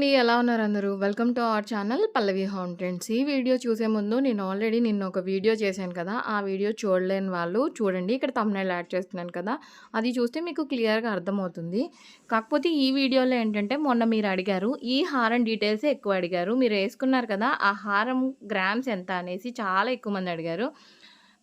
అండి. ఎలా ఉన్నారు అందరూ? Welcome to our channel Pallavi home trends. ఈ వీడియో చూసే ముందు నేను ఆల్రెడీ నిన్న ఒక వీడియో చేశాను కదా! ఆ వీడియో చూడలేని వాళ్ళు చూడండి. ఇక్కడ తమ్నైల్ యాడ్ చేస్తున్నాను కదా! అది చూస్తే మీకు క్లియర్‌గా అర్థమవుతుంది. కాకపోతే ఈ వీడియోలో ఏంటంటే మొన్న మీరు అడిగారు. ఈ హారం డీటెయిల్స్ ఎక్కువ అడిగారు. మీరు వేసుకున్నారు కదా! ఆ హారం గ్రామ్స్ ఎంత అనేసి చాలా ఎక్కువ మంది అడిగారు.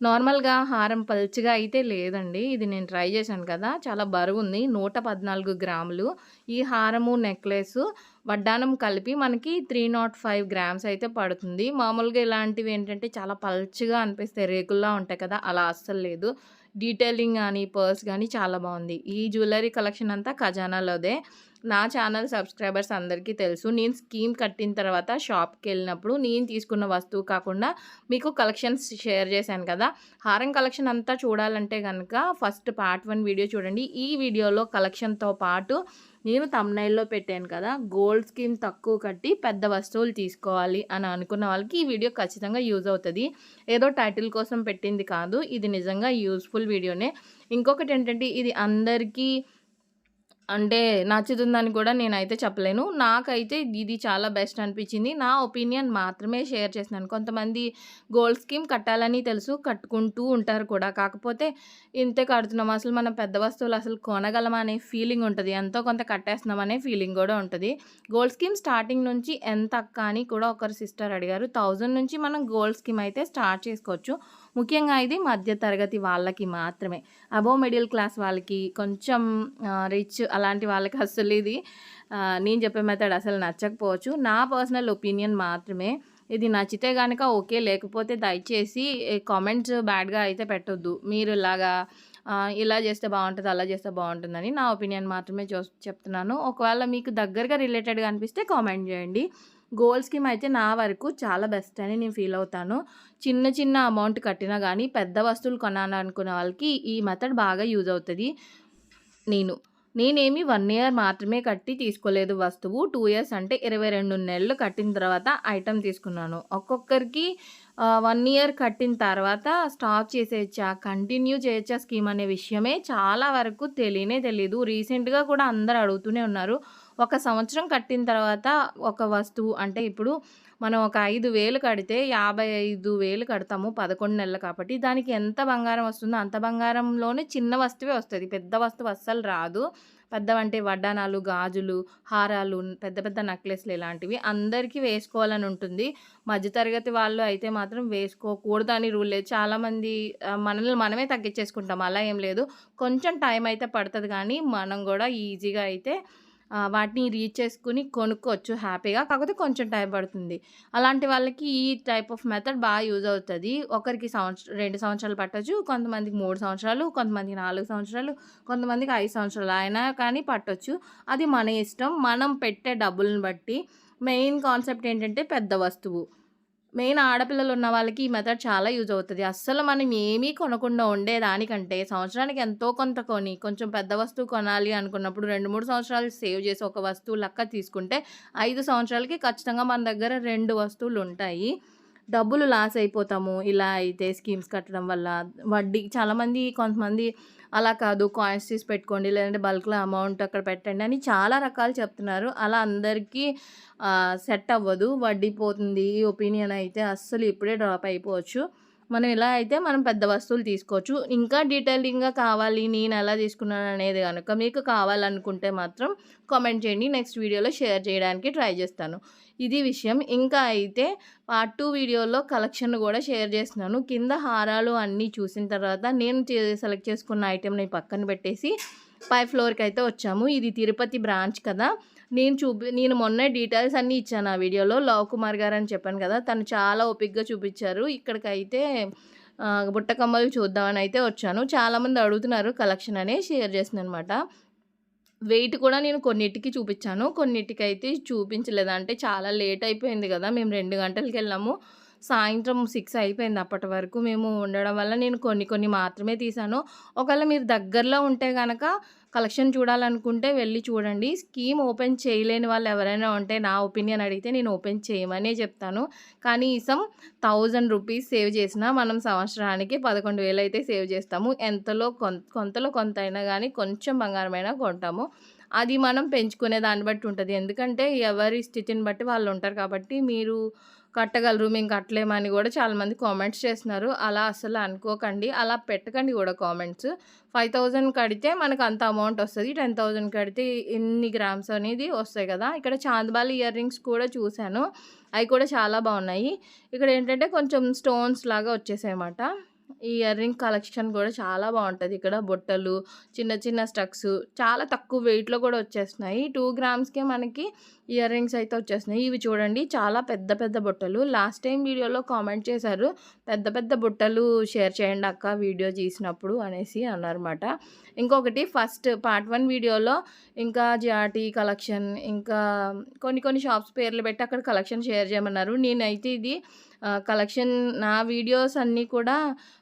నార్మల్‌గా హారం పల్చగా అయితే లేదండి. ఇది నేను ట్రై చేశాను కదా! చాలా బరువుంది. 114 గ్రాములు. ఈ హారము, నెక్లెస్ వడ్డానం కలిపి మనకి 305 గ్రామ్స్ అయితే పడుతుంది. మామూలుగా ఇలాంటివి ఏంటంటే చాలా పల్చగా అనిపిస్తాయి. రేకుల్లా ఉంటాయి కదా! అలా అస్సలు లేదు. డీటెయిలింగ్ కానీ పర్స్ కానీ చాలా బాగుంది ఈ జ్యువెలరీ కలెక్షన్ అంతా ఖజానాలోదే. నా ఛానల్ సబ్స్క్రైబర్స్ అందరికీ తెలుసు. నేను స్కీమ్ కట్టిన తర్వాత షాప్కి వెళ్ళినప్పుడు నేను తీసుకున్న వస్తువు కాకుండా మీకు కలెక్షన్స్ షేర్ చేశాను కదా! హారం కలెక్షన్ అంతా చూడాలంటే కనుక ఫస్ట్ పార్ట్ వన్ వీడియో చూడండి. ఈ వీడియోలో కలెక్షన్‌తో పాటు నేను తమ్నైల్లో పెట్టాను కదా! గోల్డ్ స్కీమ్ తక్కువ కట్టి పెద్ద వస్తువులు తీసుకోవాలి అని అనుకున్న వాళ్ళకి ఈ వీడియో ఖచ్చితంగా యూజ్ అవుతుంది ఏదో టైటిల్ కోసం పెట్టింది కాదు. ఇది నిజంగా యూస్ఫుల్ వీడియోనే. ఇంకొకటి ఏంటంటే ఇది అందరికీ అంటే నచ్చుతుందని కూడా నేనైతే చెప్పలేను. నాకైతే ఇది చాలా బెస్ట్ అనిపించింది. నా ఒపీనియన్ మాత్రమే షేర్ చేసినాను కొంతమంది గోల్డ్ స్కీమ్ కట్టాలని తెలుసు. కట్టుకుంటూ ఉంటారు కూడా. కాకపోతే ఇంతే కడుతున్నాం. అసలు మనం పెద్ద వస్తువులు అసలు కొనగలమా అనే ఫీలింగ్ ఉంటుంది ఎంతో కొంత కట్టేస్తున్నాం అనే ఫీలింగ్ కూడా ఉంటుంది గోల్డ్ స్కీమ్ స్టార్టింగ్ నుంచి ఎంత అక్క అని కూడా ఒకరు సిస్టర్ అడిగారు. థౌజండ్ నుంచి మనం గోల్డ్ స్కీమ్ అయితే స్టార్ట్ చేసుకోవచ్చు. ముఖ్యంగా ఇది మధ్య తరగతి వాళ్ళకి మాత్రమే. అబోవ్ మిడిల్ క్లాస్ వాళ్ళకి కొంచెం రిచ్ అలాంటి వాళ్ళకి అస్సలు ఇది నేను చెప్పే మెథడ్ అసలు నచ్చకపోవచ్చు. నా పర్సనల్ ఒపీనియన్ మాత్రమే. ఇది నచ్చితే కనుక ఓకే. లేకపోతే దయచేసి కామెంట్స్ బ్యాడ్‌గా అయితే పెట్టొద్దు. మీరు ఇలాగా ఇలా చేస్తే బాగుంటుంది అలా చేస్తే బాగుంటుందని నా ఒపీనియన్ మాత్రమే చూ చెప్తున్నాను. ఒకవేళ మీకు దగ్గరగా రిలేటెడ్‌గా అనిపిస్తే కామెంట్ చేయండి. గోల్డ్ స్కీమ్ అయితే నా వరకు చాలా బెస్ట్ అని నేను ఫీల్ అవుతాను. చిన్న చిన్న అమౌంట్ కట్టినా కానీ పెద్ద వస్తువులు కొనాలనుకునే వాళ్ళకి ఈ మెథడ్ బాగా యూజ్ అవుతుంది నేను నేనేమి వన్ ఇయర్ మాత్రమే కట్టి తీసుకోలేదు వస్తువు. టూ ఇయర్స్ అంటే 22 నెలలు కట్టిన తర్వాత ఐటెం తీసుకున్నాను. ఒక్కొక్కరికి వన్ ఇయర్ కట్టిన తర్వాత స్టాప్ చేసేయచ్చా? కంటిన్యూ చేయొచ్చా స్కీమ్ అనే విషయమే చాలా వరకు తెలియనే తెలీదు. రీసెంట్‌గా కూడా అందరూ అడుగుతూనే ఉన్నారు. ఒక సంవత్సరం కట్టిన తర్వాత ఒక వస్తువు అంటే ఇప్పుడు మనం ఒక ఐదు వేలు కడితే 55,000 కడతాము 11 నెలలు కాబట్టి. దానికి ఎంత బంగారం వస్తుందో అంత బంగారంలోనే చిన్న వస్తువే వస్తుంది పెద్ద వస్తువు అస్సలు రాదు. పెద్దవంటే వడ్డానాలు, గాజులు, హారాలు, పెద్ద పెద్ద నెక్లెస్‌లు ఇలాంటివి అందరికీ వేసుకోవాలని ఉంటుంది. మధ్య తరగతి వాళ్ళు అయితే మాత్రం వేసుకోకూడదు అని రూల్ లేదు. చాలామంది మనల్ని మనమే తగ్గించేసుకుంటాం. అలా ఏం లేదు. కొంచెం టైం అయితే పడుతుంది కానీ మనం కూడా ఈజీగా అయితే వాటిని రీచ్ చేసుకుని కొనుక్కోవచ్చు హ్యాపీగా. కాకపోతే కొంచెం టైం పడుతుంది. అలాంటి వాళ్ళకి ఈ టైప్ ఆఫ్ మెథడ్ బాగా యూజ్ అవుతుంది ఒకరికి సంవత్సరం రెండు సంవత్సరాలు పట్టచ్చు కొంతమందికి మూడు సంవత్సరాలు, కొంతమందికి నాలుగు సంవత్సరాలు, కొంతమందికి ఐదు సంవత్సరాలు అయినా కానీ పట్టొచ్చు. అది మన ఇష్టం. మనం పెట్టే డబ్బులను బట్టి. మెయిన్ కాన్సెప్ట్ ఏంటంటే పెద్ద వస్తువు. మెయిన్ ఆడపిల్లలు ఉన్న వాళ్ళకి ఈ మెథడ్ చాలా యూజ్ అవుతుంది అస్సలు మనం ఏమీ కొనకుండా ఉండేదానికంటే సంవత్సరానికి ఎంతో కొంత కొని కొంచెం పెద్ద వస్తువు కొనాలి అనుకున్నప్పుడు 2, 3 సంవత్సరాలు సేవ్ చేసి ఒక వస్తువు లెక్క తీసుకుంటే ఐదు సంవత్సరాలకి ఖచ్చితంగా మన దగ్గర రెండు వస్తువులు ఉంటాయి. డబ్బులు లాస్ అయిపోతాము. ఇలా అయితే స్కీమ్స్ కట్టడం వల్ల. వడ్డీ చాలామంది కొంతమంది అలా కాదు కాయిన్స్ తీసి పెట్టుకోండి. లేదంటే బల్క్‌లో అమౌంట్ అక్కడ పెట్టండి అని చాలా రకాలు చెప్తున్నారు. అలా అందరికీ సెట్ అవ్వదు. వడ్డీ పోతుంది. ఈ ఒపీనియన్ అయితే అస్సలు ఇప్పుడే డ్రాప్ అయిపోవచ్చు. మనం ఇలా అయితే మనం పెద్ద వస్తువులు తీసుకోవచ్చు. ఇంకా డీటెయిలింగ్‌గా కావాలి నేను ఎలా తీసుకున్నాను అనేది కనుక మీకు కావాలనుకుంటే మాత్రం కామెంట్ చేయండి. నెక్స్ట్ వీడియోలో షేర్ చేయడానికి ట్రై చేస్తాను. ఇది విషయం. ఇంకా అయితే పార్ట్ టూ వీడియోలో కలెక్షన్ కూడా షేర్ చేస్తున్నాను. కింద హారాలు అన్నీ చూసిన తర్వాత నేను చే సెలెక్ట్ చేసుకున్న ఐటెంని పక్కన పెట్టేసి పై అయితే వచ్చాము. ఇది తిరుపతి బ్రాంచ్ కదా! నేను చూపి నేను మొన్న డీటెయిల్స్ అన్నీ ఇచ్చాను ఆ వీడియోలో. లవ్ కుమార్ గారు అని చెప్పాను కదా! తను చాలా ఓపిక్గా చూపించారు ఇక్కడికైతే బుట్టకమ్మలు చూద్దామని అయితే వచ్చాను. చాలామంది అడుగుతున్నారు కలెక్షన్ అనే షేర్ చేస్తున్నాననమాట. వెయిట్ కూడా నేను కొన్నిటికి చూపిచ్చాను. కొన్నిటికైతే చూపించలేదు. అంటే చాలా లేట్ అయిపోయింది కదా మేము రెండు గంటలకు వెళ్ళాము సాయంత్రం సిక్స్ అయిపోయింది అప్పటి వరకు మేము ఉండడం వల్ల నేను కొన్ని కొన్ని మాత్రమే తీశాను. ఒకవేళ మీరు దగ్గరలో ఉంటే కనుక కలెక్షన్ చూడాలనుకుంటే వెళ్ళి చూడండి. స్కీమ్ ఓపెన్ చేయలేని వాళ్ళు ఎవరైనా ఉంటే నా ఒపీనియన్ అడిగితే నేను ఓపెన్ చేయమనే చెప్తాను. కనీసం థౌజండ్ రూపీస్ సేవ్ చేసినా మనం సంవత్సరానికి 11,000 అయితే సేవ్ చేస్తాము. ఎంతలో కొంత కొంతలో కొంత అయినా కానీ కొంచెం బంగారమైనా కొంటాము. అది మనం పెంచుకునే దాన్ని బట్టి ఉంటుంది ఎందుకంటే ఎవరి స్థితిని బట్టి వాళ్ళు ఉంటారు కాబట్టి మీరు కట్టగలరు మేము కట్టలేమని కూడా చాలామంది కామెంట్స్ చేస్తున్నారు. అలా అస్సలు అనుకోకండి. అలా పెట్టకండి కూడా కామెంట్స్. 5000 కడితే మనకు అంత అమౌంట్ వస్తుంది టెన్ థౌజండ్ కడితే ఇన్ని గ్రామ్స్ అనేది వస్తాయి కదా! ఇక్కడ చాందబాలి ఇయర్ రింగ్స్ కూడా చూసాను. అవి కూడా చాలా బాగున్నాయి. ఇక్కడ ఏంటంటే కొంచెం స్టోన్స్ లాగా వచ్చేసాయన్నమాట. ఈ ఇయర్ రింగ్ కలెక్షన్ కూడా చాలా బాగుంటుంది ఇక్కడ బుట్టలు, చిన్న చిన్న స్టక్స్ చాలా తక్కువ వెయిట్‌లో కూడా వచ్చేస్తున్నాయి. టూ గ్రామ్స్‌కే మనకి ఇయర్ రింగ్స్ అయితే వచ్చేస్తున్నాయి. ఇవి చూడండి చాలా పెద్ద పెద్ద బుట్టలు. లాస్ట్ టైం వీడియోలో కామెంట్ చేశారు. పెద్ద పెద్ద బుట్టలు షేర్ చేయండి అక్క వీడియో తీసినప్పుడు అనేసి అన్నారన్నమాట. ఇంకొకటి ఫస్ట్ పార్ట్ వన్ వీడియోలో ఇంకా జిఆర్‌టీ కలెక్షన్ ఇంకా కొన్ని కొన్ని షాప్స్ పేర్లు పెట్టి అక్కడ కలెక్షన్ షేర్ చేయమన్నారు. నేనైతే ఇది కలెక్షన్ నా వీడియోస్ అన్నీ కూడా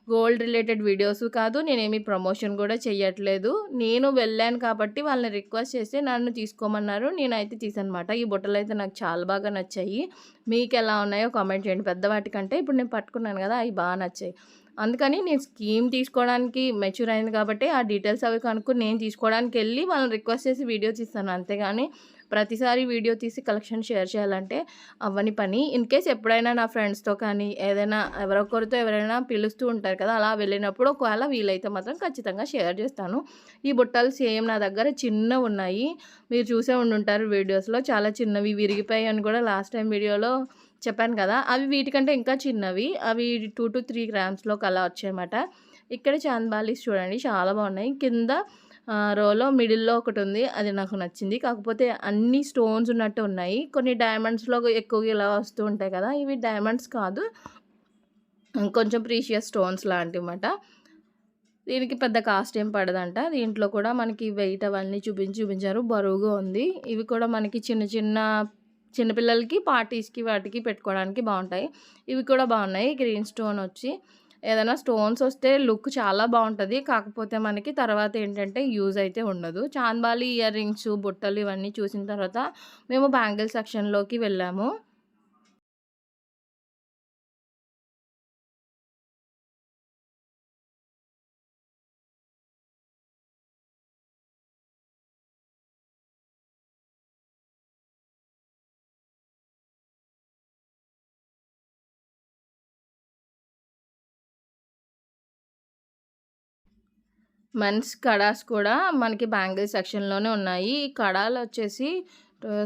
గోల్డ్ రిలేటెడ్ వీడియోస్ కాదు. నేనేమి ప్రమోషన్ కూడా చేయట్లేదు నేను వెళ్ళాను కాబట్టి వాళ్ళని రిక్వెస్ట్ చేస్తే నన్ను తీసుకోమన్నారు. నేనైతే తీసానమాట ఈ బుట్టలు అయితే నాకు చాలా బాగా నచ్చాయి. మీకు ఎలా ఉన్నాయో కామెంట్ చేయండి. పెద్దవాటికంటే ఇప్పుడు నేను పట్టుకున్నాను కదా! అవి బాగా నచ్చాయి. అందుకని నేను స్కీమ్ తీసుకోవడానికి మెచ్యూర్ అయింది కాబట్టి ఆ డీటెయిల్స్ అవి కనుక్కుని నేను తీసుకోవడానికి వెళ్ళి వాళ్ళని రిక్వెస్ట్ చేసి వీడియో తీస్తాను. అంతేగాని ప్రతిసారి వీడియో తీసి కలెక్షన్ షేర్ చేయాలంటే అవ్వని పని. ఇన్ కేస్ ఎప్పుడైనా నా ఫ్రెండ్స్‌తో కానీ ఏదైనా ఎవరొకరితో ఎవరైనా పిలుస్తూ ఉంటారు కదా! అలా వెళ్ళినప్పుడు ఒకవేళ వీలైతే మాత్రం ఖచ్చితంగా షేర్ చేస్తాను. ఈ బుట్టలు సేమ్ నా దగ్గర చిన్నవున్నాయి. మీరు చూసే ఉండుంటారు వీడియోస్‌లో చాలా చిన్నవి విరిగిపోయాయి అని కూడా లాస్ట్ టైం వీడియోలో చెప్పాను కదా! అవి వీటికంటే ఇంకా చిన్నవి. అవి 2-3 గ్రామ్స్‌లోకి అలా వచ్చాయన్నమాట. ఇక్కడ చాందబాలీస్ చూడండి చాలా బాగున్నాయి. కింద రోలో మిడిల్‌లో ఒకటి ఉంది అది నాకు నచ్చింది. కాకపోతే అన్ని స్టోన్స్ ఉన్నట్టు ఉన్నాయి. కొన్ని డైమండ్స్‌లో ఎక్కువగా ఇలా వస్తూ ఉంటాయి కదా! ఇవి డైమండ్స్ కాదు. కొంచెం ప్రీషియస్ స్టోన్స్ లాంటివన్నమాట. దీనికి పెద్ద కాస్ట్ ఏం పడదంట. దీంట్లో కూడా మనకి వెయిట్ అవన్నీ చూపించి చూపించారు. బరువుగా ఉంది. ఇవి కూడా మనకి చిన్న చిన్న చిన్నపిల్లలకి పార్టీస్‌కి వాటికి పెట్టుకోవడానికి బాగుంటాయి ఇవి కూడా బాగున్నాయి. గ్రీన్ స్టోన్ వచ్చి ఏదైనా స్టోన్స్ వస్తే లుక్ చాలా బాగుంటుంది కాకపోతే మనకి తర్వాత ఏంటంటే యూజ్ అయితే ఉండదు. చాందబాలి ఇయర్ రింగ్స్, బుట్టలు ఇవన్నీ చూసిన తర్వాత మేము బ్యాంగిల్ సెక్షన్‌లోకి వెళ్ళాము. మెన్స్ కడాస్ కూడా మనకి బ్యాంగిల్ సెక్షన్‌లోనే ఉన్నాయి. ఈ కడాలు వచ్చేసి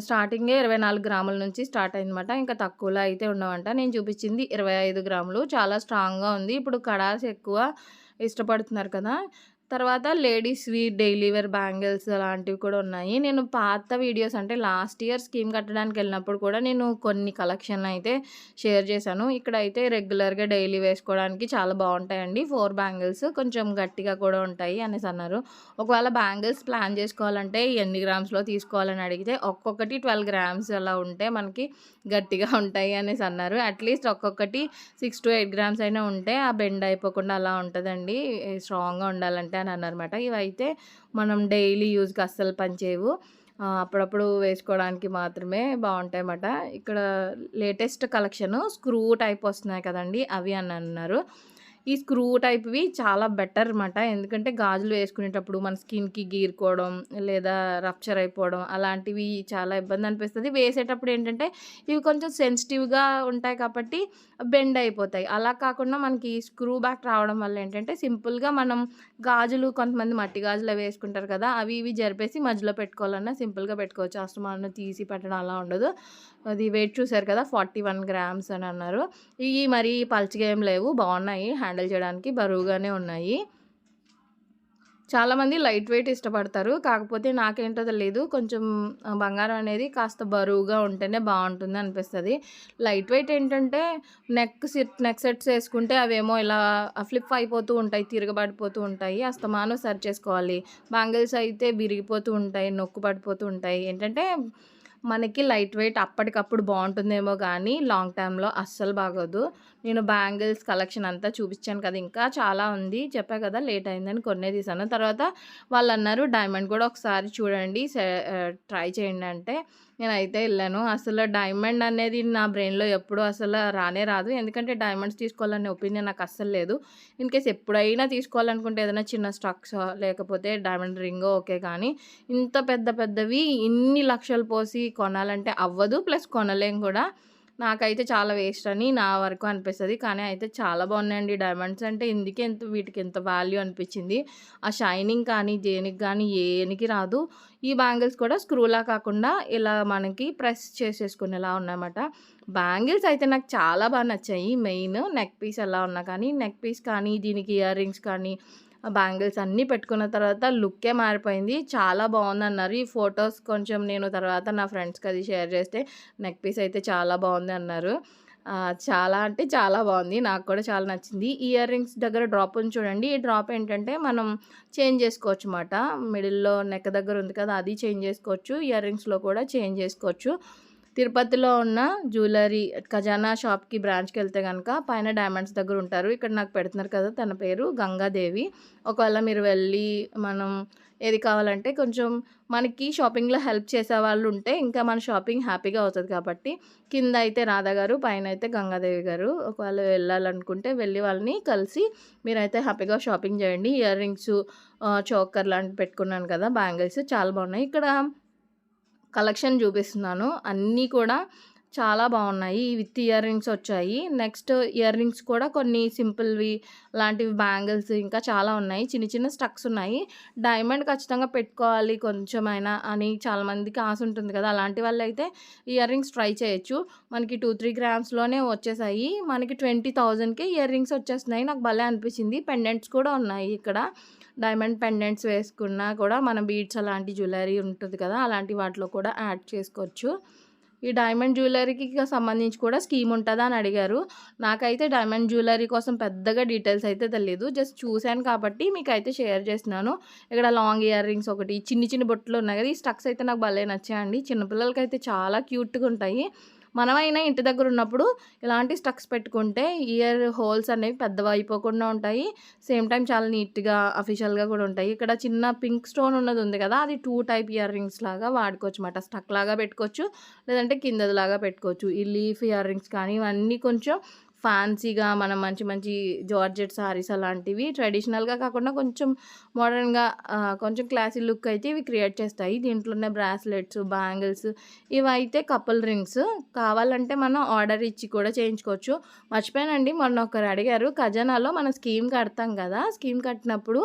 స్టార్టింగే 24 గ్రాముల నుంచి స్టార్ట్ అయిందన్నమాట. ఇంకా తక్కువలో అయితే ఉండవంట. నేను చూపించింది 25 గ్రాములు. చాలా స్ట్రాంగ్‌గా ఉంది. ఇప్పుడు కడాస్ ఎక్కువ ఇష్టపడుతున్నారు కదా! తర్వాత లేడీస్‌వి డైలీ వేర్ బ్యాంగిల్స్ అలాంటివి కూడా ఉన్నాయి. నేను పాత వీడియోస్ అంటే లాస్ట్ ఇయర్ స్కీమ్ కట్టడానికి వెళ్ళినప్పుడు కూడా నేను కొన్ని కలెక్షన్ అయితే షేర్ చేశాను. ఇక్కడ అయితే రెగ్యులర్‌గా డైలీ వేసుకోవడానికి చాలా బాగుంటాయండి ఫోర్ బ్యాంగిల్స్ కొంచెం గట్టిగా కూడా ఉంటాయి అనేసి అన్నారు. ఒకవేళ బ్యాంగిల్స్ ప్లాన్ చేసుకోవాలంటే ఎన్ని గ్రామ్స్‌లో తీసుకోవాలని అడిగితే ఒక్కొక్కటి 12 గ్రామ్స్ అలా ఉంటే మనకి గట్టిగా ఉంటాయి అనేసి అన్నారు. అట్‌లీస్ట్ ఒక్కొక్కటి 6-8 గ్రామ్స్ అయినా ఉంటే ఆ బెండ్ అయిపోకుండా అలా ఉంటుందండి స్ట్రాంగ్‌గా ఉండాలంటే అని అన్నారన్నమాట. ఇవైతే మనం డైలీ యూజ్‌కి అస్సలు పనిచేయవు. అప్పుడప్పుడు వేసుకోవడానికి మాత్రమే బాగుంటాయన్నమాట ఇక్కడ లేటెస్ట్ కలెక్షను స్క్రూ టైప్ వస్తున్నాయి కదండీ! అవి అని అన్నారు. ఈ స్క్రూ టైప్‌వి చాలా బెటర్ అనమాట. ఎందుకంటే గాజులు వేసుకునేటప్పుడు మన స్కిన్‌కి గీరుకోవడం లేదా రప్చర్ అయిపోవడం అలాంటివి చాలా ఇబ్బంది అనిపిస్తుంది వేసేటప్పుడు ఏంటంటే ఇవి కొంచెం సెన్సిటివ్‌గా ఉంటాయి కాబట్టి బెండ్ అయిపోతాయి. అలా కాకుండా మనకి స్క్రూ బ్యాక్ రావడం వల్ల ఏంటంటే సింపుల్‌గా మనం గాజులు కొంతమంది మట్టి గాజులు అవి వేసుకుంటారు కదా! అవి ఇవి జరిపేసి మధ్యలో పెట్టుకోవాలన్నా సింపుల్‌గా పెట్టుకోవచ్చు. అస్తమానం తీసి పెట్టడం అలా ఉండదు. అది వెయిట్ చూసారు కదా! 41 గ్రామ్స్ అని అన్నారు. ఇవి మరీ పల్చగా ఏం లేవు. బావున్నాయి. హ్యాండిల్ చేయడానికి బరువుగానే ఉన్నాయి. చాలామంది లైట్ వెయిట్ ఇష్టపడతారు. కాకపోతే నాకేంటో తెలియదు కొంచెం బంగారం అనేది కాస్త బరువుగా ఉంటేనే బాగుంటుంది అనిపిస్తుంది లైట్ వెయిట్ ఏంటంటే నెక్ సెట్ నెక్ సెట్స్ వేసుకుంటే అవేమో ఇలా ఫ్లిప్ అయిపోతూ ఉంటాయి. తిరగబడిపోతూ ఉంటాయి. అస్తమానం సరి చేసుకోవాలి. బ్యాంగిల్స్ అయితే విరిగిపోతూ ఉంటాయి. నొక్కు పడిపోతూ ఉంటాయి. ఏంటంటే మనకి లైట్ వెయిట్ అప్పటికప్పుడు బాగుంటుందేమో కానీ లాంగ్ టైంలో అస్సలు బాగోదు. నేను బ్యాంగిల్స్ కలెక్షన్ అంతా చూపించాను కదా ఇంకా చాలా ఉంది. చెప్పా కదా లేట్ అయిందని కొన్నే తీసాను. తర్వాత వాళ్ళు అన్నారు డైమండ్ కూడా ఒకసారి చూడండి ట్రై చేయండి అంటే. నేనైతే వెళ్ళాను. అసలు డైమండ్ అనేది నా బ్రెయిన్లో ఎప్పుడు అసలు రానే రాదు. ఎందుకంటే డైమండ్స్ తీసుకోవాలనే ఒపీనియన్ నాకు అస్సలు లేదు. ఇన్ కేస్ ఎప్పుడైనా తీసుకోవాలనుకుంటే ఏదైనా చిన్న స్టక్స్ లేకపోతే డైమండ్ రింగ్ ఓకే కానీ ఇంత పెద్ద పెద్దవి ఇన్ని లక్షలు పోసి కొనాలంటే అవ్వదు. ప్లస్ కొనలేం కూడా. నాకైతే చాలా వేస్ట్ అని నా వరకు అనిపిస్తుంది. కానీ అయితే చాలా బాగున్నాయండి డైమండ్స్. అంటే ఇందుకే ఎంత వీటికి ఎంత వాల్యూ అనిపించింది. ఆ షైనింగ్ కానీ దేనికి కానీ ఏనికి రాదు. ఈ బ్యాంగిల్స్ కూడా స్క్రూలా కాకుండా ఇలా మనకి ప్రెస్ చేసేసుకునేలా ఉన్నాయన్నమాట. బ్యాంగిల్స్ అయితే నాకు చాలా బాగా నచ్చాయి. మెయిన్ నెక్ పీస్ ఎలా ఉన్నా కానీ నెక్ పీస్ కానీ దీనికి ఇయర్ రింగ్స్ కానీ బ్యాంగిల్స్ అన్నీ పెట్టుకున్న తర్వాత లుక్కే మారిపోయింది. చాలా బాగుందన్నారు. ఈ ఫొటోస్ కొంచెం నేను తర్వాత నా ఫ్రెండ్స్కి అది షేర్ చేస్తే నెక్ పీస్ అయితే చాలా బాగుంది అన్నారు. చాలా అంటే చాలా బాగుంది. నాకు కూడా చాలా నచ్చింది. ఇయర్ రింగ్స్ దగ్గర డ్రాప్ ఉంది చూడండి. ఈ డ్రాప్ ఏంటంటే మనం చేంజ్ చేసుకోవచ్చు అన్నమాట. మిడిల్లో నెక్ దగ్గర ఉంది కదా అది చేంజ్ చేసుకోవచ్చు. ఇయర్ రింగ్స్లో కూడా చేంజ్ చేసుకోవచ్చు. తిరుపతిలో ఉన్న జ్యువెలరీ ఖజానా షాప్కి బ్రాంచ్కి వెళ్తే కనుక పైన డైమండ్స్ దగ్గర ఉంటారు. ఇక్కడ నాకు పెడుతున్నారు కదా తన పేరు గంగాదేవి. ఒకవేళ మీరు వెళ్ళి మనం ఏది కావాలంటే కొంచెం మనకి షాపింగ్లో హెల్ప్ చేసే వాళ్ళు ఉంటే ఇంకా మన షాపింగ్ హ్యాపీగా అవుతుంది కాబట్టి కింద అయితే రాధా గారు పైన అయితే గంగాదేవి గారు. ఒకవేళ వెళ్ళాలనుకుంటే వెళ్ళి వాళ్ళని కలిసి మీరైతే హ్యాపీగా షాపింగ్ చేయండి. ఇయర్ రింగ్స్ చోకర్ లాంటివి పెట్టుకున్నాను కదా బ్యాంగిల్స్ చాలా బాగున్నాయి. ఇక్కడ కలెక్షన్ చూపిస్తున్నాను. అన్నీ కూడా చాలా బాగున్నాయి. విత్ ఇయర్ రింగ్స్ వచ్చాయి. నెక్స్ట్ ఇయర్ రింగ్స్ కూడా కొన్ని సింపుల్వి లాంటివి బ్యాంగిల్స్ ఇంకా చాలా ఉన్నాయి. చిన్న చిన్న స్టక్స్ ఉన్నాయి. డైమండ్ ఖచ్చితంగా పెట్టుకోవాలి కొంచెమైనా అని చాలామందికి ఆశ ఉంటుంది కదా. అలాంటి వాళ్ళు అయితే ఇయర్ రింగ్స్ ట్రై చేయొచ్చు. మనకి టూ త్రీ గ్రామ్స్లోనే వచ్చేసాయి. మనకి ట్వంటీ థౌజండ్కే ఇయర్ రింగ్స్ వచ్చేస్తున్నాయి. నాకు భలే అనిపించింది. పెండెంట్స్ కూడా ఉన్నాయి ఇక్కడ. డైమండ్ పెండెంట్స్ వేసుకున్నా కూడా మన బీడ్స్ అలాంటి జ్యువెలరీ ఉంటుంది కదా. అలాంటి వాటిలో కూడా యాడ్ చేసుకోవచ్చు. ఈ డైమండ్ జ్యువెలరీకి సంబంధించి కూడా స్కీమ్ ఉంటుందా అని అడిగారు. నాకైతే డైమండ్ జ్యువెలరీ కోసం పెద్దగా డీటెయిల్స్ అయితే తెలియదు జస్ట్ చూశాను కాబట్టి మీకు అయితే షేర్ చేస్తున్నాను. ఇక్కడ లాంగ్ ఇయర్ రింగ్స్ ఒకటి చిన్ని చిన్ని బొట్లు ఉన్నాయి కదా ఈ స్టక్స్ అయితే నాకు భలే నచ్చాయండి. చిన్నపిల్లలకి అయితే చాలా క్యూట్గా ఉంటాయి. మనమైనా ఇంటి దగ్గర ఉన్నప్పుడు ఇలాంటి స్టక్స్ పెట్టుకుంటే ఇయర్ హోల్స్ అనేవి పెద్దవి అయిపోకుండా ఉంటాయి. సేమ్ టైం చాలా నీట్గా అఫీషియల్గా కూడా ఉంటాయి. ఇక్కడ చిన్న పింక్ స్టోన్ ఉన్నది ఉంది కదా అది టూ టైప్ ఇయర్ రింగ్స్ లాగా వాడుకోవచ్చు అన్నమాట. స్టక్ లాగా పెట్టుకోవచ్చు లేదంటే కిందదిలాగా పెట్టుకోవచ్చు. ఈ లీఫ్ ఇయర్ రింగ్స్ కానీ ఇవన్నీ కొంచెం ఫ్యాన్సీగా మనం మంచి మంచి జార్జెట్ సారీస్ అలాంటివి ట్రెడిషనల్గా కాకుండా కొంచెం మోడర్న్గా కొంచెం క్లాసీ లుక్ అయితే ఇవి క్రియేట్ చేస్తాయి. దీంట్లోనే బ్రాస్లెట్స్ బ్యాంగిల్స్ ఇవైతే కపుల్ రింగ్స్. కావాలంటే మనం ఆర్డర్ ఇచ్చి కూడా చేయించుకోవచ్చు. మర్చిపోయానండి మొన్న ఒకరు అడిగారు ఖజానాలో మనం స్కీమ్ కడతాం కదా స్కీమ్ కట్టినప్పుడు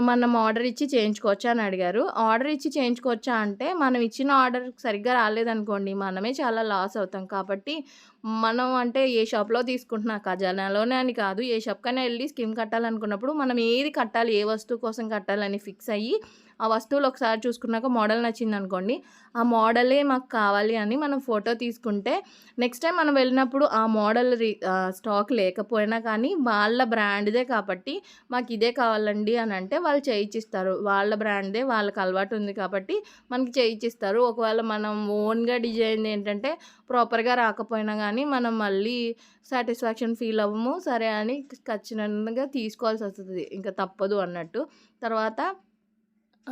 మనం ఆర్డర్ ఇచ్చి చేయించుకోవచ్చా? అని అడిగారు. ఆర్డర్ ఇచ్చి చేయించుకోవచ్చా? అంటే మనం ఇచ్చిన ఆర్డర్ సరిగ్గా రాలేదనుకోండి మనమే చాలా లాస్ అవుతాం. కాబట్టి మనం అంటే ఏ షాప్లో తీసుకుంటున్నా ఖజానాలోనే అని కాదు ఏ షాప్కైనా వెళ్ళి స్కీమ్ కట్టాలనుకున్నప్పుడు మనం ఏది కట్టాలి ఏ వస్తువు కోసం కట్టాలని ఫిక్స్ అయ్యి ఆ వస్తువులు ఒకసారి చూసుకున్నాక మోడల్ నచ్చింది అనుకోండి ఆ మోడలే మాకు కావాలి అని మనం ఫోటో తీసుకుంటే నెక్స్ట్ టైం మనం వెళ్ళినప్పుడు ఆ మోడల్ స్టాక్ లేకపోయినా కానీ వాళ్ళ బ్రాండ్దే కాబట్టి మాకు ఇదే కావాలండి అని అంటే వాళ్ళు చేయించిస్తారు వాళ్ళ బ్రాండ్దే వాళ్ళకి అలవాటు ఉంది కాబట్టి మనకి చేయించిస్తారు ఒకవేళ మనం ఓన్గా డిజైన్ ఏంటంటే ప్రాపర్గా రాకపోయినా కానీ మనం మళ్ళీ సాటిస్ఫాక్షన్ ఫీల్ అవ్వము సరే అని ఖచ్చితంగా తీసుకోవాల్సి వస్తుంది. ఇంకా తప్పదు అన్నట్టు. తర్వాత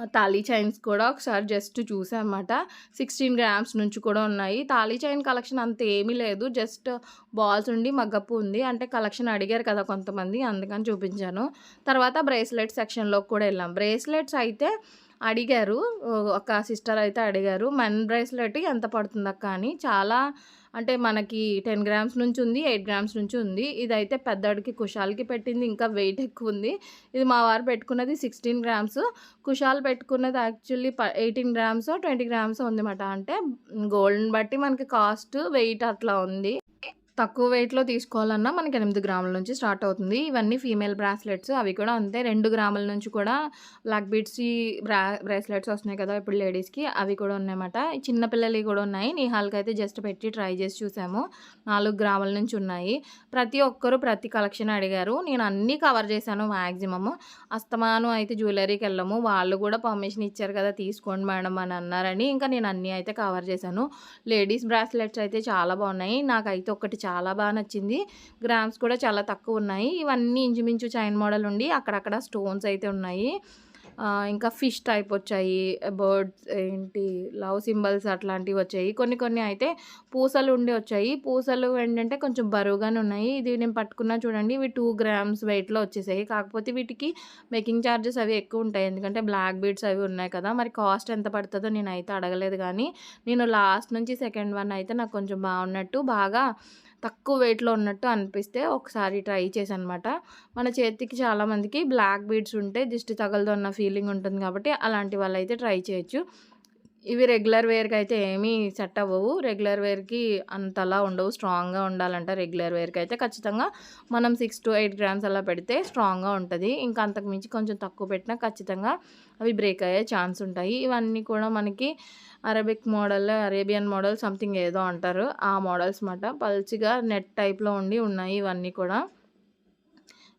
తాళీ చైన్స్ కూడా ఒకసారి జస్ట్ చూసామన్నమాట. సిక్స్టీన్ గ్రామ్స్ నుంచి కూడా ఉన్నాయి. తాళీ చైన్ కలెక్షన్ అంత ఏమీ లేదు. జస్ట్ బాల్స్ ఉండి మగ్గపు ఉంది. అంటే కలెక్షన్ అడిగారు కదా కొంతమంది అందుకని చూపించాను. తర్వాత బ్రేస్లెట్ సెక్షన్లోకి కూడా వెళ్ళాం. బ్రేస్లెట్స్ అయితే అడిగారు. ఒక సిస్టర్ అయితే అడిగారు మెన్ బ్రేస్లెట్ ఎంత పడుతుంది అక్క అని? చాలా అంటే మనకి టెన్ గ్రామ్స్ నుంచి ఉంది ఎయిట్ గ్రామ్స్ నుంచి ఉంది. ఇదైతే పెద్దడికి కుషాల్కి పెట్టింది ఇంకా వెయిట్ ఎక్కువ ఉంది. ఇది మా వారు పెట్టుకున్నది సిక్స్టీన్ గ్రామ్స్. కుషాల్ పెట్టుకున్నది యాక్చువల్లీ ప ఎయిటీన్ గ్రామ్స్ ట్వంటీ గ్రామ్స్ ఉందన్నమాట. అంటే గోల్డ్ని బట్టి మనకి కాస్ట్ వెయిట్ అట్లా ఉంది. తక్కువ వెయిట్లో తీసుకోవాలన్నా మనకి ఎనిమిది గ్రాముల నుంచి స్టార్ట్ అవుతుంది. ఇవన్నీ ఫీమేల్ బ్రాస్లెట్స్ అవి కూడా అంతే. రెండు గ్రాముల నుంచి కూడా బ్లాక్ బీట్స్ బ్రా బ్రాస్లెట్స్ వస్తున్నాయి కదా ఇప్పుడు లేడీస్కి. అవి కూడా ఉన్నాయన్నమాట. చిన్నపిల్లలవి కూడా ఉన్నాయి. నిహాల్కి అయితే జస్ట్ పెట్టి ట్రై చేసి చూసాము. నాలుగు గ్రాముల నుంచి ఉన్నాయి. ప్రతి ఒక్కరు ప్రతి కలెక్షన్ అడిగారు. నేను అన్నీ కవర్ చేశాను మ్యాక్సిమమ్ అస్తమానం అయితే జ్యువెలరీకి వెళ్ళము. వాళ్ళు కూడా పర్మిషన్ ఇచ్చారు కదా తీసుకోండి మేడం అని అన్నారని. ఇంకా నేను అన్నీ అయితే కవర్ చేశాను. లేడీస్ బ్రాస్లెట్స్ అయితే చాలా బాగున్నాయి. నాకైతే ఒకటి చాలా బాగా నచ్చింది. గ్రామ్స్ కూడా చాలా తక్కువ ఉన్నాయి. ఇవన్నీ ఇంచుమించు చైన్ మోడల్ ఉండి అక్కడక్కడ స్టోన్స్ అయితే ఉన్నాయి. ఇంకా ఫిష్ టైప్ వచ్చాయి. బర్డ్స్ ఏంటి లవ్ సింబల్స్ అట్లాంటివి వచ్చాయి. కొన్ని కొన్ని అయితే పూసలు ఉండి వచ్చాయి. పూసలు ఏంటంటే కొంచెం బరువుగానే ఉన్నాయి. ఇది నేను పట్టుకున్నా చూడండి ఇవి టూ గ్రామ్స్ వెయిట్లో వచ్చేసాయి. కాకపోతే వీటికి మేకింగ్ ఛార్జెస్ అవి ఎక్కువ ఉంటాయి. ఎందుకంటే బ్లాక్ బీడ్స్ అవి ఉన్నాయి కదా. మరి కాస్ట్ ఎంత పడుతుందో నేను అయితే అడగలేదు కానీ నేను లాస్ట్ నుంచి సెకండ్ వన్ అయితే నాకు కొంచెం బాగున్నట్టు బాగా తక్కువ వెయిట్లో ఉన్నట్టు అనిపిస్తే ఒకసారి ట్రై చేశాను అనమాట మన చేతికి చాలామందికి బ్లాక్ బీడ్స్ ఉంటే దిష్టి తగలదు అన్న ఫీలింగ్ ఉంటుంది కాబట్టి అలాంటి వాళ్ళు అయితే ట్రై చేయొచ్చు. ఇవి రెగ్యులర్ వేర్కి అయితే ఏమీ సెట్ అవ్వవు. రెగ్యులర్ వేర్కి అంతలా ఉండవు. స్ట్రాంగ్గా ఉండాలంటే రెగ్యులర్ వేర్కి అయితే ఖచ్చితంగా మనం సిక్స్ టు ఎయిట్ గ్రామ్స్ అలా పెడితే స్ట్రాంగ్గా ఉంటుంది. ఇంకా అంతకు మించి కొంచెం తక్కువ పెట్టినా ఖచ్చితంగా అవి బ్రేక్ అయ్యే ఛాన్స్ ఉంటాయి. ఇవన్నీ కూడా మనకి Arabic model Arabian model something ఏదో అంటారు. ఆ మోడల్స్ మాట. పల్చిగా నెట్ టైప్లో ఉండి ఉన్నాయి ఇవన్నీ కూడా.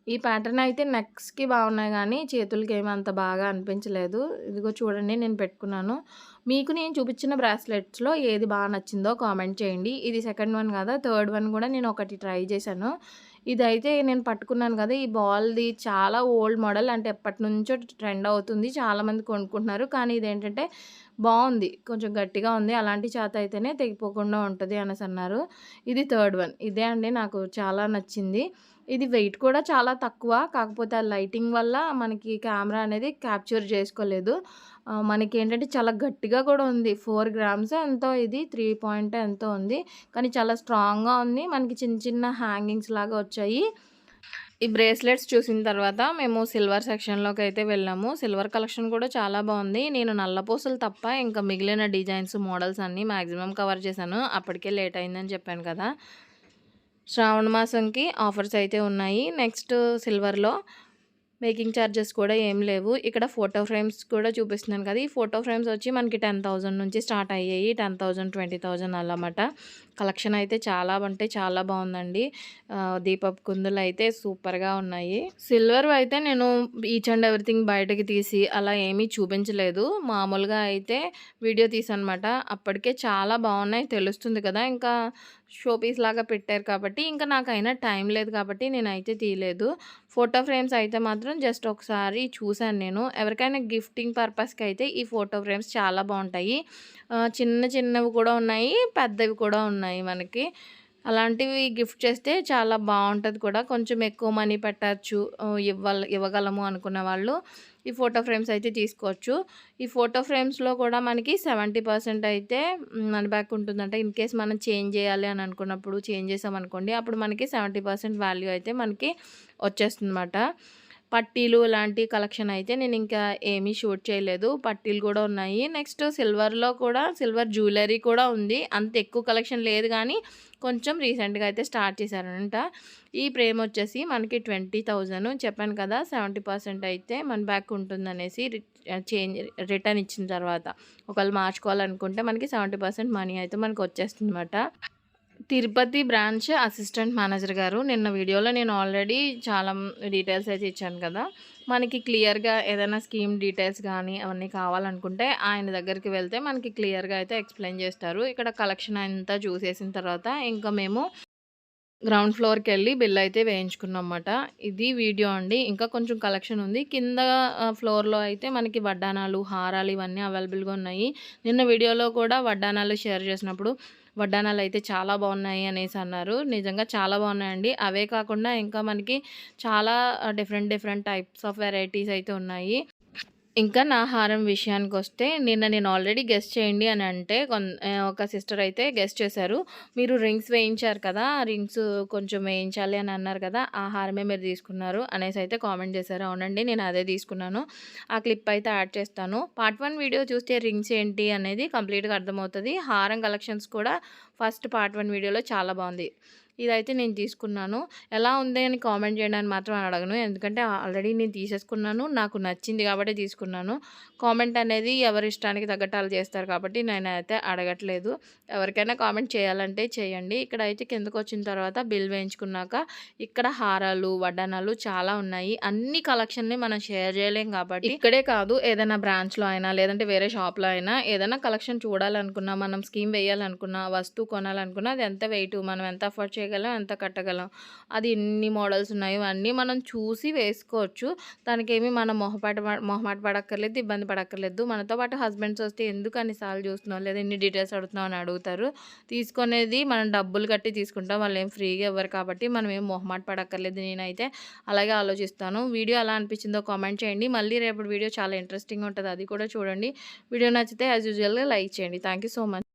ఈ ప్యాటర్న్ అయితే నెక్స్ట్కి బాగున్నాయి కానీ చేతులకి ఏమీ అంత బాగా అనిపించలేదు. ఇదిగో చూడండి నేను పెట్టుకున్నాను. మీకు నేను చూపించిన బ్రాస్లెట్స్లో ఏది బాగా నచ్చిందో కామెంట్ చేయండి. ఇది సెకండ్ వన్ కదా? థర్డ్ వన్ కూడా నేను ఒకటి ట్రై చేశాను. ఇదైతే నేను పట్టుకున్నాను కదా ఈ బాల్ది చాలా ఓల్డ్ మోడల్ అంటే ఎప్పటి నుంచో ట్రెండ్ అవుతుంది చాలామంది కొనుక్కుంటున్నారు. కానీ ఇదేంటంటే బాగుంది కొంచెం గట్టిగా ఉంది అలాంటి చేత అయితేనే తెగిపోకుండా ఉంటుంది అనేసి అన్నారు. ఇది థర్డ్ వన్ ఇదే అండి నాకు చాలా నచ్చింది. ఇది వెయిట్ కూడా చాలా తక్కువ. కాకపోతే ఆ లైటింగ్ వల్ల మనకి కెమెరా అనేది క్యాప్చర్ చేసుకోలేదు. మనకి ఏంటంటే చాలా గట్టిగా కూడా ఉంది. ఫోర్ గ్రామ్స్ ఎంతో ఇది త్రీ పాయింట్ ఎంతో ఉంది. కానీ చాలా స్ట్రాంగ్గా ఉంది. మనకి చిన్న చిన్న హ్యాంగింగ్స్ లాగా వచ్చాయి. ఈ బ్రేస్లెట్స్ చూసిన తర్వాత మేము సిల్వర్ సెక్షన్లోకి అయితే వెళ్ళాము. సిల్వర్ కలెక్షన్ కూడా చాలా బాగుంది. నేను నల్ల పూసలు తప్ప ఇంకా మిగిలిన డిజైన్స్ మోడల్స్ అన్నీ మ్యాక్సిమం కవర్ చేశాను. అప్పటికే లేట్ అయిందని చెప్పాను కదా. శ్రావణ మాసంకి ఆఫర్స్ అయితే ఉన్నాయి. నెక్స్ట్ సిల్వర్లో మేకింగ్ ఛార్జెస్ కూడా ఏం లేవు. ఇక్కడ ఫోటో ఫ్రేమ్స్ కూడా చూపిస్తున్నాను కదా ఈ ఫోటో ఫ్రేమ్స్ వచ్చి మనకి టెన్ థౌజండ్ నుంచి స్టార్ట్ అయ్యాయి. టెన్ థౌజండ్ ట్వంటీ థౌజండ్ అన్నమాట. కలెక్షన్ అయితే చాలా అంటే చాలా బాగుందండి. దీపపు కుందులు అయితే సూపర్గా ఉన్నాయి. సిల్వర్ అయితే నేను ఈచ్ అండ్ ఎవ్రీథింగ్ బయటకి తీసి అలా ఏమీ చూపించలేదు. మామూలుగా అయితే వీడియో తీసానమాట అప్పటికే చాలా బాగున్నాయి తెలుస్తుంది కదా. ఇంకా షోపీస్ లాగా పెట్టారు కాబట్టి ఇంకా నాకైనా టైం లేదు కాబట్టి నేనైతే తీయలేదు. ఫోటో ఫ్రేమ్స్ అయితే మాత్రం జస్ట్ ఒకసారి చూశాను నేను. ఎవరికైనా గిఫ్టింగ్ పర్పస్కి అయితే ఈ ఫోటో ఫ్రేమ్స్ చాలా బాగుంటాయి. చిన్న చిన్నవి కూడా ఉన్నాయి పెద్దవి కూడా ఉన్నాయి మనకి. అలాంటివి గిఫ్ట్ చేస్తే చాలా బాగుంటుంది కూడా. కొంచెం ఎక్కువ మనీ పెట్టచ్చు ఇవ్వాల ఇవ్వగలము అనుకున్న వాళ్ళు ఈ ఫోటో ఫ్రేమ్స్ అయితే తీసుకోవచ్చు. ఈ ఫోటో ఫ్రేమ్స్లో కూడా మనకి సెవెంటీ పర్సెంట్ అయితే మనీ బ్యాక్ ఉంటుందంట. ఇన్ కేస్ మనం చేంజ్ చేయాలి అని అనుకున్నప్పుడు చేంజ్ చేసామనుకోండి అప్పుడు మనకి సెవెంటీ పర్సెంట్ వాల్యూ అయితే మనకి వచ్చేస్తుంది పట్టీలు లాంటి కలెక్షన్ అయితే నేను ఇంకా ఏమీ షూట్ చేయలేదు. పట్టీలు కూడా ఉన్నాయి. నెక్స్ట్ సిల్వర్లో కూడా సిల్వర్ జ్యువెలరీ కూడా ఉంది. అంత ఎక్కువ కలెక్షన్ లేదు కానీ కొంచెం రీసెంట్గా అయితే స్టార్ట్ చేశారనంట ఈ ప్రేమ్ వచ్చేసి మనకి ట్వంటీ థౌజండ్ చెప్పాను కదా సెవెంటీ పర్సెంట్ అయితే మన బ్యాక్ ఉంటుందనేసి చేంజ్ రిటర్న్ ఇచ్చిన తర్వాత. ఒకవేళ మార్చుకోవాలనుకుంటే మనకి సెవెంటీ పర్సెంట్ మనీ అయితే మనకు వచ్చేస్తుంది తిరుపతి బ్రాంచ్ అసిస్టెంట్ మేనేజర్ గారు. నిన్న వీడియోలో నేను ఆల్రెడీ చాలా డీటెయిల్స్ అయితే ఇచ్చాను కదా. మనకి క్లియర్గా ఏదైనా స్కీమ్ డీటెయిల్స్ కానీ అవన్నీ కావాలనుకుంటే ఆయన దగ్గరికి వెళ్తే మనకి క్లియర్గా అయితే ఎక్స్ప్లెయిన్ చేస్తారు. ఇక్కడ కలెక్షన్ అంతా చూసేసిన తర్వాత ఇంకా మేము గ్రౌండ్ ఫ్లోర్కి వెళ్ళి బిల్ అయితే వేయించుకున్నాం అన్నమాట ఇది వీడియో అండి. ఇంకా కొంచెం కలెక్షన్ ఉంది. కింద ఫ్లోర్లో అయితే మనకి వడ్డానాలు హారాలు ఇవన్నీ అవైలబుల్గా ఉన్నాయి. నిన్న వీడియోలో కూడా వడ్డానాలు షేర్ చేసినప్పుడు వడ్డానాలు అయితే చాలా బాగున్నాయి అనేసి అన్నారు. నిజంగా చాలా బాగున్నాయండి. అవే కాకుండా ఇంకా మనకి చాలా different different types of varieties అయితే ఉన్నాయి. ఇంకా నా హారం విషయానికి వస్తే నిన్న నేను ఆల్రెడీ గెస్ట్ చేయండి అని అంటే కొన్ ఒక సిస్టర్ అయితే గెస్ట్ చేశారు. మీరు రింగ్స్ వేయించారు కదా రింగ్స్ కొంచెం వేయించాలి అని అన్నారు కదా ఆ హారమే మీరు తీసుకున్నారు అనేసి అయితే కామెంట్ చేశారు. అవునండి నేను అదే తీసుకున్నాను. ఆ క్లిప్ అయితే యాడ్ చేస్తాను. పార్ట్ వన్ వీడియో చూస్తే రింగ్స్ ఏంటి అనేది కంప్లీట్గా అర్థమవుతుంది. హారం కలెక్షన్స్ కూడా ఫస్ట్ పార్ట్ వన్ వీడియోలో చాలా బాగుంది. ఇదైతే నేను తీసుకున్నాను. ఎలా ఉంది అని కామెంట్ చేయడానికి మాత్రం అడగను. ఎందుకంటే ఆల్రెడీ నేను తీసేసుకున్నాను. నాకు నచ్చింది కాబట్టి తీసుకున్నాను. కామెంట్ అనేది ఎవరి ఇష్టానికి తగ్గట్టు చేస్తారు కాబట్టి నేను అయితే అడగట్లేదు. ఎవరికైనా కామెంట్ చేయాలంటే చేయండి. ఇక్కడ అయితే కిందకు వచ్చిన తర్వాత బిల్ వేయించుకున్నాక ఇక్కడ హారాలు వడ్డానాలు చాలా ఉన్నాయి. అన్ని కలెక్షన్ని మనం షేర్ చేయలేం కాబట్టి ఇక్కడే కాదు ఏదైనా బ్రాంచ్లో అయినా లేదంటే వేరే షాప్లో అయినా ఏదైనా కలెక్షన్ చూడాలనుకున్నా మనం స్కీమ్ వేయాలనుకున్నా వస్తువు కొనాలనుకున్నా అది ఎంత వెయిట్ మనం ఎంత అఫోర్డ్ చేయ చేయగలం, ఎంత కట్టగలం. అది ఎన్ని మోడల్స్ ఉన్నాయో అన్నీ మనం చూసి వేసుకోవచ్చు. దానికేమి మనం మొహపాట మొహమాట పడక్కర్లేదు, ఇబ్బంది పడక్కర్లేదు. మనతో పాటు హస్బెండ్స్ వస్తే ఎందుకు అన్ని సార్లు చూస్తున్నావు, లేదా ఎన్ని డీటెయిల్స్ అడుగుతున్నావు అని అడుగుతారు. తీసుకునేది మనం డబ్బులు కట్టి తీసుకుంటాం. వాళ్ళు ఏం ఫ్రీగా ఇవ్వరు కాబట్టి మనం ఏం మొహమాట పడక్కర్లేదు. నేనైతే అలాగే ఆలోచిస్తాను. వీడియో ఎలా అనిపించిందో కామెంట్ చేయండి. మళ్ళీ రేపటి వీడియో చాలా ఇంట్రెస్టింగ్ ఉంటుంది అది కూడా చూడండి. వీడియో నచ్చితే యాజ్ యూజువల్‌గా లైక్ చేయండి. Thank you so much.